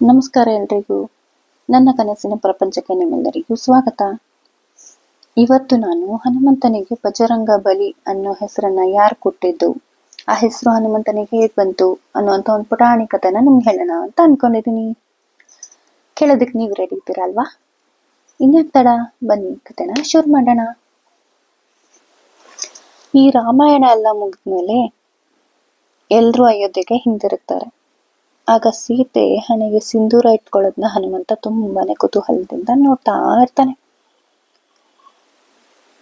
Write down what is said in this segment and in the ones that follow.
ನಮಸ್ಕಾರ ಎಲ್ರಿಗೂ. ನನ್ನ ಕನಸಿನ ಪ್ರಪಂಚಕ್ಕೆ ನಿಮ್ಮೆಲ್ಲರಿಗೂ ಸ್ವಾಗತ. ಇವತ್ತು ನಾನು ಹನುಮಂತನಿಗೆ ಬಜರಂಗ ಬಲಿ ಅನ್ನೋ ಹೆಸರನ್ನ ಯಾರು ಕೊಟ್ಟಿದ್ದು? ಆ ಹೆಸರು ಹನುಮಂತನಿಗೆ ಹೇಗೆ ಬಂತು ಅನ್ನುವಂಥ ಒಂದು ಪುಟಾಣಿ ಕಥೆನ ನಿಮ್ಗೆ ಹೇಳೋಣ ಅಂತ ಅನ್ಕೊಂಡಿದ್ದೀನಿ ಕೇಳೋದಕ್ಕೆ ನೀವು ರೆಡಿ ಇದ್ದೀರಾ ಅಲ್ವಾ ಇನ್ಯಾಕ್ ತಡ, ಬನ್ನಿ ಕಥೆನ ಶುರು ಮಾಡೋಣ. ಈ ರಾಮಾಯಣ ಎಲ್ಲ ಮುಗಿದ್ಮೇಲೆ ಎಲ್ಲರೂ ಅಯೋಧ್ಯೆಗೆ ಹಿಂದಿರುಗ್ತಾರೆ. ಆಗ ಸೀತೆ ಹಣೆಗೆ ಸಿಂಧೂರ ಇಟ್ಕೊಳ್ಳೋದನ್ನ ಹನುಮಂತ ತುಂಬಾನೇ ಕುತೂಹಲದಿಂದ ನೋಡ್ತಾ ಇರ್ತಾನೆ.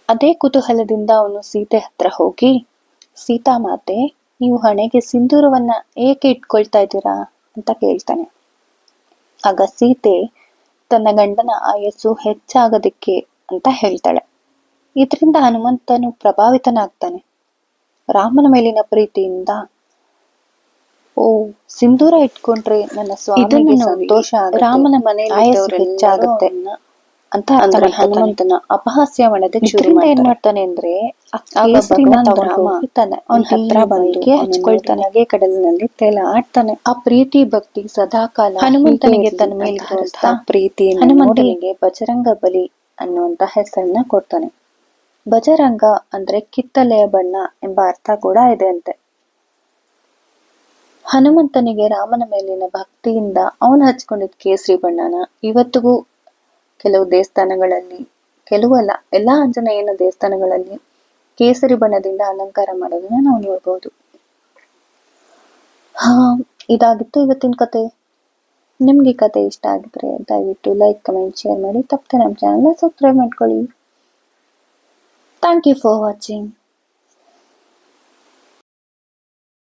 ಅದೇ ಕುತೂಹಲದಿಂದ ಅವನು ಸೀತೆ ಹತ್ರ ಹೋಗಿ, ಸೀತಾ ಮಾತೆ, ನೀವು ಹಣೆಗೆ ಸಿಂಧೂರವನ್ನ ಏಕೆ ಇಟ್ಕೊಳ್ತಾ ಇದ್ದೀರಾ? ಅಂತ ಕೇಳ್ತಾನೆ. ಆಗ ಸೀತೆ ತನ್ನ ಗಂಡನ ಆಯಸ್ಸು ಹೆಚ್ಚಾಗದಿಕ್ಕೆ ಅಂತ ಹೇಳ್ತಾಳೆ. ಇದರಿಂದ ಹನುಮಂತನು ಪ್ರಭಾವಿತನಾಗ್ತಾನೆ. ರಾಮನ ಮೇಲಿನ ಪ್ರೀತಿಯಿಂದ ಓ ಸಿಂಧೂರ ಇಟ್ಕೊಂಡ್ರೆ ನನ್ನ ಸ್ವಾಮಿ ಸಂತೋಷ. ರಾಮನ ಮನೆ ಹೆಚ್ಚಾಗುತ್ತೆ ಅಂತ ಅಂದ್ರೆ ಹನುಮಂತನ ಅಪಹಾಸ್ಯ ಮಾಡೋದಕ್ಕೆ ಶುರು ಏನ್ ಮಾಡ್ತಾನೆ ಅಂದ್ರೆ ಅವನ ಹತ್ರ ಬಂದಿಗೆ ಹಚ್ಕೊಳ್ತಾನೆ ಕಡಲಿನಲ್ಲಿ ತೇಲ ಆಡ್ತಾನೆ. ಆ ಪ್ರೀತಿ ಭಕ್ತಿ ಸದಾಕಾಲ ಹನುಮಂತನಿಗೆ ತನ್ನ ಮೇಲೆ ನೋಡಿ ಹನುಮಂತನಿಗೆ ಬಜರಂಗ ಬಲಿ ಅನ್ನುವಂತ ಹೆಸರನ್ನ ಕೊಡ್ತಾನೆ. ಬಜರಂಗ ಅಂದ್ರೆ ಕಿತ್ತಲೆಯ ಬಣ್ಣ ಎಂಬ ಅರ್ಥ ಕೂಡ ಇದೆ ಅಂತೆ. ಹನುಮಂತನಿಗೆ ರಾಮನ ಮೇಲಿನ ಭಕ್ತಿಯಿಂದ ಅವನು ಹಚ್ಕೊಂಡಿದ್ದ ಕೇಸರಿ ಬಣ್ಣನ ಇವತ್ತಿಗೂ ಕೆಲವು ದೇವಸ್ಥಾನಗಳಲ್ಲಿ ಕೆಲವಲ್ಲ ಎಲ್ಲ ಆಂಜನೇಯನ ದೇವಸ್ಥಾನಗಳಲ್ಲಿ ಕೇಸರಿ ಬಣ್ಣದಿಂದ ಅಲಂಕಾರ ಮಾಡೋದನ್ನ ನಾವು ನೋಡ್ಬೋದು. ಹಾ, ಇದಾಗಿತ್ತು ಇವತ್ತಿನ ಕತೆ. ನಿಮ್ಗೆ ಕತೆ ಇಷ್ಟ ಆಗಿದ್ರೆ ದಯವಿಟ್ಟು ಲೈಕ್, ಕಮೆಂಟ್, ಶೇರ್ ಮಾಡಿ. ತಪ್ಪದೆ ನಮ್ಮ ಚಾನಲ್ನ ಸಬ್ಸ್ಕ್ರೈಬ್ ಮಾಡ್ಕೊಳ್ಳಿ. Thank you for watching